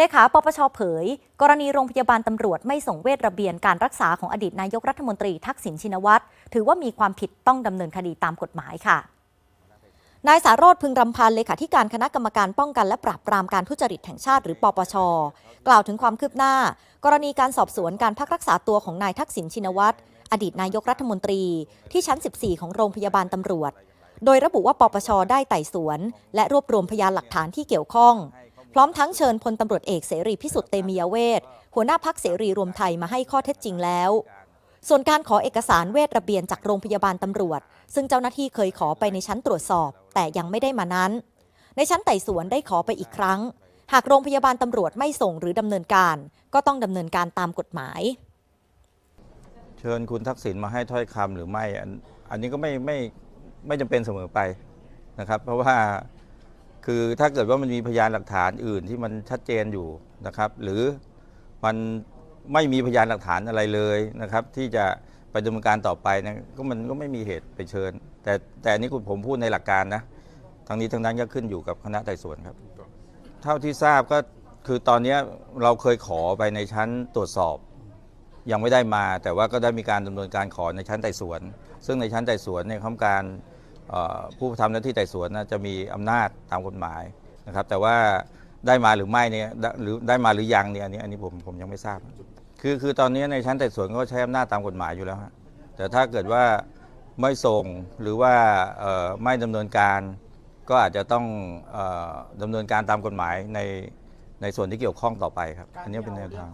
เลขาปปชเผย กรณีโรงพยาบาลตำรวจไม่ส่งเวทระเบียนการรักษาของอดีตนายกรัฐมนตรีทักษิณชินวัตรถือว่ามีความผิดต้องดำเนินคดีตามกฎหมายค่ะนายสารโรธพึงรำพันเลขาธิการคณะกรรมการป้องกันและปราบปรามการทุจริตแห่งชาติหรือปปช กล่าวถึงความคืบหน้า กรณีการสอบสวนการพักรักษาตัวของนายทักษิณชินวัตรอดีตนายกรัฐมนตรีที่ชั้น 14 ของโรงพยาบาลตำรวจ โดยระบุว่าปปชได้ไต่สวน และรวบรวมพยานหลักฐานที่เกี่ยวข้อง ร้อมทั้งเชิญพลตำรวจเอกเสรีพิสุทธิ์เตมียเวทหัวหน้าพักเสรีรวมไทยมาให้ข้อเท็จจริงแล้ว ส่วนการขอเอกสารเวทระเบียนจากโรงพยาบาลตำรวจ ซึ่งเจ้าหน้าที่เคยขอไปในชั้นตรวจสอบ แต่ยังไม่ได้มานั้น ในชั้นไต่สวนได้ขอไปอีกครั้ง หากโรงพยาบาลตำรวจไม่ส่งหรือดำเนินการ ก็ต้องดำเนินการตามกฎหมาย เชิญคุณทักษิณมาให้ถ้อยคำหรือไม่อันอันนี้ก็ไม่ไม่ไม่จำเป็นเสมอไปนะครับ เพราะว่า คือถ้าเกิดว่ามันมีพยานหลักฐานอื่นที่มันชัดเจนอยู่นะครับ หรือมันไม่มีพยานหลักฐานอะไรเลยนะครับ ที่จะไปดำเนินการต่อไปนะก็มันก็ไม่มีเหตุไปเชิญ แต่แต่อันนี้คุณผมพูดในหลักการนะทั้งนี้ทั้งนั้นก็ขึ้นอยู่กับคณะไต่สวนครับ เท่าที่ทราบก็คือตอนเนี้ยเราเคยขอไปในชั้นตรวจสอบ ยังไม่ได้มา แต่ว่าก็ได้มีการดำเนินการขอในชั้นไต่สวน ซึ่งในชั้นไต่สวนเนี่ยคำการเอ่อ ผู้ทำหน้าที่ไต่สวนนะจะมีอำนาจตามกฎหมายนะครับ แต่ว่าได้มาหรือไม่เนี่ยหรือได้มาหรือยังเนี่ยอันนี้อันนี้ผมผมยังไม่ทราบ คือคือตอนนี้ในชั้นไต่สวนก็ใช้อำนาจตามกฎหมายอยู่แล้วฮะแต่ถ้าเกิดว่าไม่ส่งหรือว่าไม่ดำเนินการก็อาจจะต้องออดำเนินการตามกฎหมายในในส่วนที่เกี่ยวข้องต่อไปครับ อันนี้เป็นแนวทาง